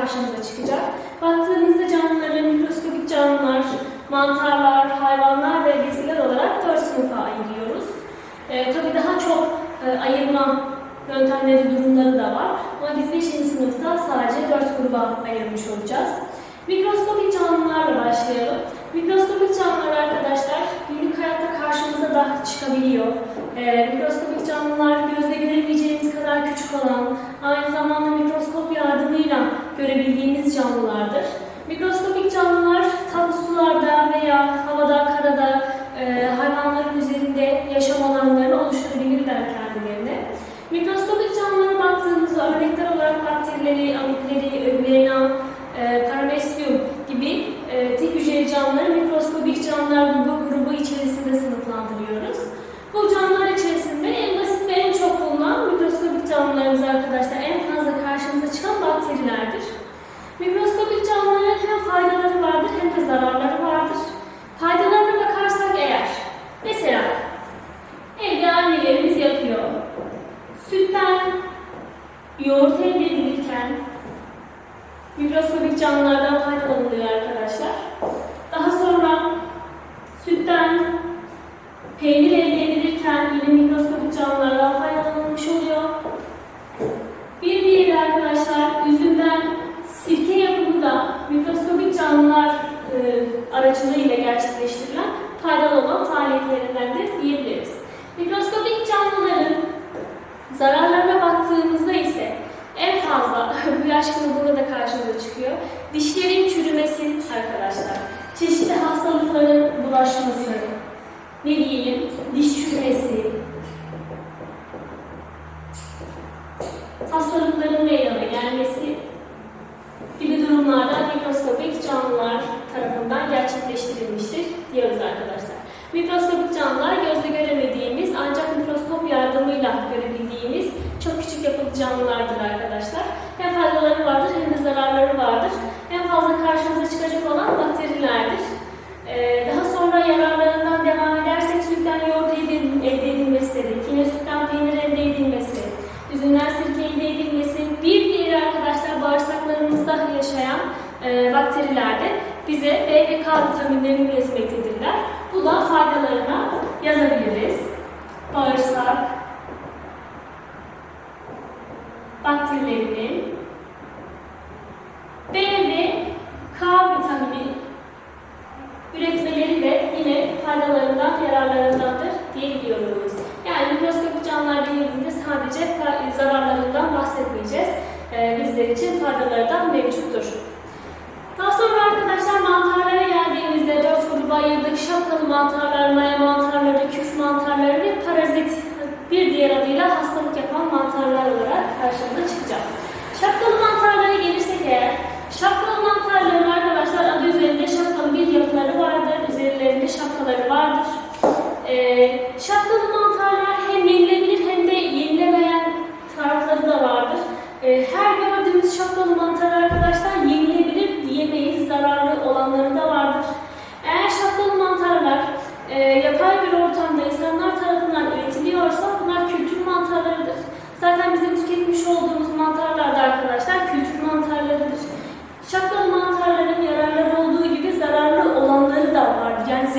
karşımıza çıkacak. Baktığımızda canlıları mikroskopik canlılar, mantarlar, hayvanlar ve bitkiler olarak dört sınıfa ayırıyoruz. E, tabii daha çok e, ayırma yöntemleri, durumları da var. Ama biz 5. sınıfta sadece dört gruba ayırmış olacağız. Mikroskopik canlılarla başlayalım. Mikroskopik canlılar arkadaşlar günlük hayatta karşımıza da çıkabiliyor. E, mikroskopik canlılar really out yapıyoruz arkadaşlar. Mikroskopik canlılar gözle göremediğimiz ancak mikroskop yardımıyla görebildiğimiz çok küçük yapılı canlılardır arkadaşlar. Hem faydaları vardır mantarları, maya mantarları, küf mantarları ve parazit bir diğer adıyla hastalık yapan mantarlar olarak karşımıza çıkacak. Şapkalı mantarlara gelirsek eğer, şapkalı mantarların arkadaşlar adı üzerinde şapkalı bir yapıları vardır, üzerlerinde şapkaları vardır. Ee, şapkalı mantarlar hem yenilebilir hem de yenilemeyen tarafları da vardır. Ee, her gördüğümüz şapkalı mantar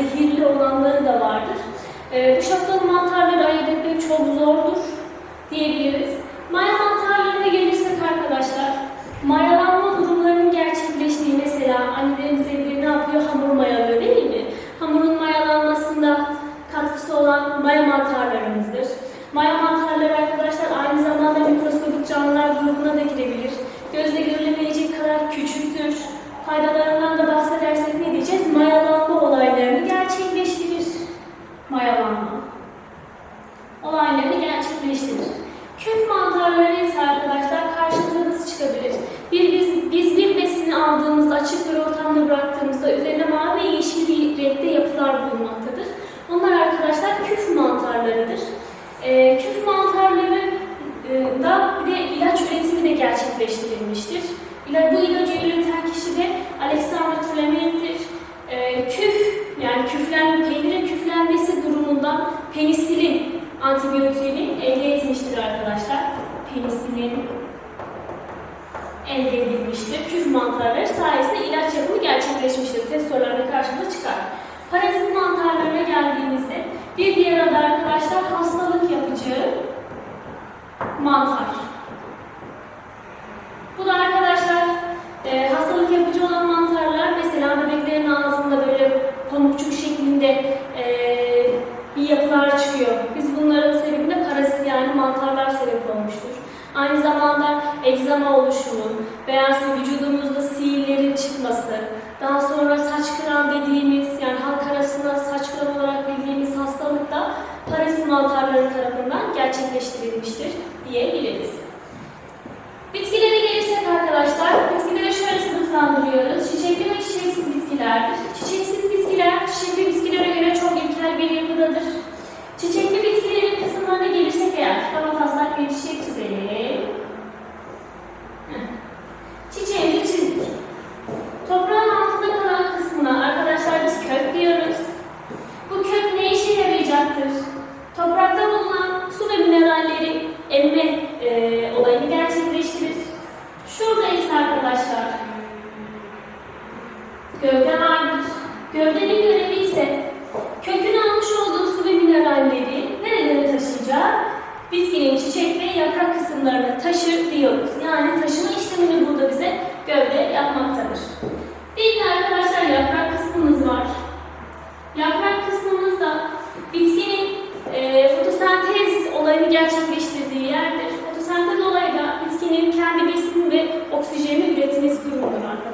zehirli olanları da vardır. Ee, e, Uşakların mantarları ayırt etmek çok zordur diyebiliriz. Maya mantarlarına gelirsek arkadaşlar, mayalanma durumlarının gerçekleştiği mesela annelerimiz evde ne yapıyor? Hamur mayalıyor değil mi? Hamurun mayalanmasında katkısı olan maya mantarlarımızdır. Maya mantarları arkadaşlar aynı zamanda mikroskopik canlılar grubuna da girebilir. Gözle görülemeyecek kadar küçüktür. Faydalarından da bahsedersek ne diyeceğiz? Mayalanma olayı elde edilmiştir. Küf mantarları sayesinde ilaç yapımı gerçekleşmiştir. Test sorularına karşımıza çıkar. Parazit mantarlarına geldiğimizde bir diğer adı arkadaşlar hastalık yapıcı mantar. Bu da arkadaşlar e, hastalık yapıcı olan mantarlar mesela bebeklerin ağzında böyle pamukçuk şeklinde e, bir yapılar çıkıyor. Biz Aynı zamanda egzama oluşumu, beyazlı vücudumuzda siğillerin çıkması, daha sonra saç kıran dediğimiz yani halk arasında saç kıran olarak bildiğimiz hastalık da parazit mantarları tarafından gerçekleştirilmiştir diyebiliriz. Bitkilere gelirsek arkadaşlar, bitkilere gerçekleştirdiği yerdir. Fotosentez olayla bitkinin kendi besin ve oksijeni üretmesi durumudur arkadaşlar.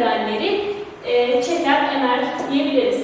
verenleri e, çeken emer diyebiliriz.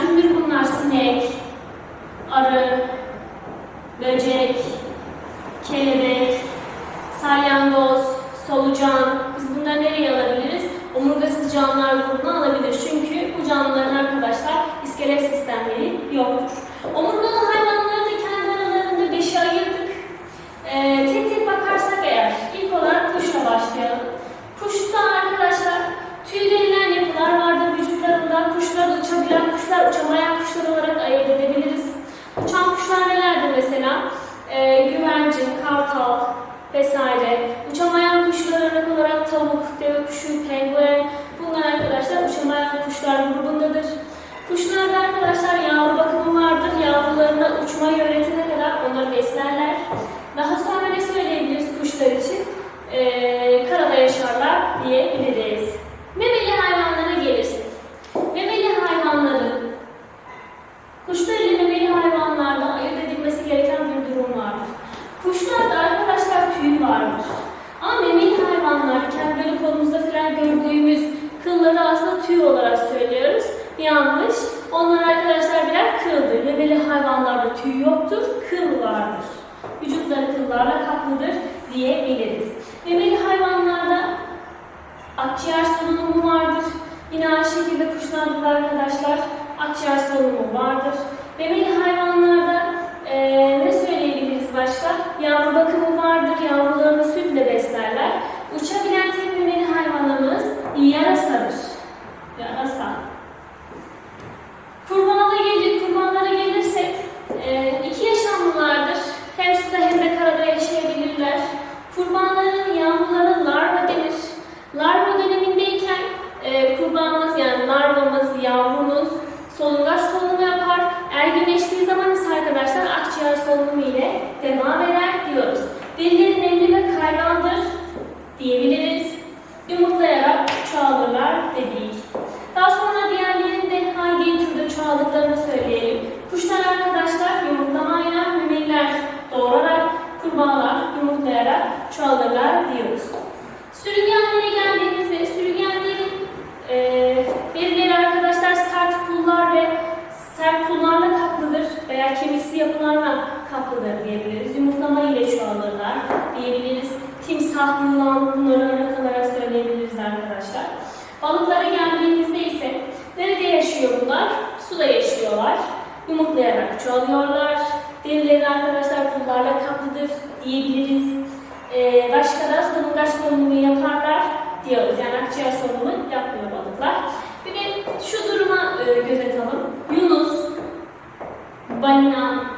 Tümdür bunlar sinek, arı, böcek, kelebek, salyangoz, solucan. Biz bunları nereye alabiliriz? Omurgasız canlılar grubuna alabilir. Çünkü bu canlılar kuşlar uçamayan kuşlar olarak ayırt edebiliriz. Uçan kuşlar nelerdir mesela? E, güvercin, kartal vesaire. Uçamayan kuşlar örnek olarak tavuk, deve kuşu, penguen bunlar arkadaşlar uçamayan kuşlar grubundadır. Kuşlarda arkadaşlar yavru bakımı vardır. tüy olarak söylüyoruz. Yanlış. Onlar arkadaşlar birer kıldır. Memeli hayvanlarda tüy yoktur, kıl vardır. Vücutları kıllarla kaplıdır diyebiliriz. Memeli hayvanlarda akciğer solunumu vardır. Yine aynı şekilde kuşlarda arkadaşlar akciğer solunumu vardır. Memeli hayvanlarda e, ne söyleyebiliriz başka? Yavru bakımı vardır. Yavrularını sütle beslerler. Uçabilen tek memeli hayvanımız yarasa kurbanımız yani larvamız, yavrumuz solungaç solunumu yapar. Erginleştiği zaman ise arkadaşlar akciğer solunumu ile devam eder diyoruz. Derileri nemli ve kaygandır diyebiliriz. Yumurtlayarak çoğalırlar dedik. Daha sonra diğerlerinde hangi türde çoğaldıklarını söyleyelim. Kuşlar arkadaşlar yumurtlamayla memeliler doğurarak, kurbağalar yumurtlayarak çoğalırlar diyoruz. Sürüngenlere geldiğimizde sürüngenlerin e, derileri arkadaşlar sert pullar ve sert pullarla kaplıdır veya kemiksi kaplıdır diyebiliriz. Yumurtlama ile çoğalırlar diyebiliriz. Timsah, yılan bunları örnek olarak söyleyebiliriz arkadaşlar. Balıklara geldiğimizde ise nerede yaşıyor bunlar? Suda yaşıyorlar. Yumurtlayarak çoğalıyorlar. Derileri arkadaşlar pullarla kaplıdır diyebiliriz. Ee, başka da solungaç solunumu yaparlar diyoruz. Yani akciğer solunumu yapmıyor balıklar. Bir de şu duruma e, göz atalım. Yunus, balina,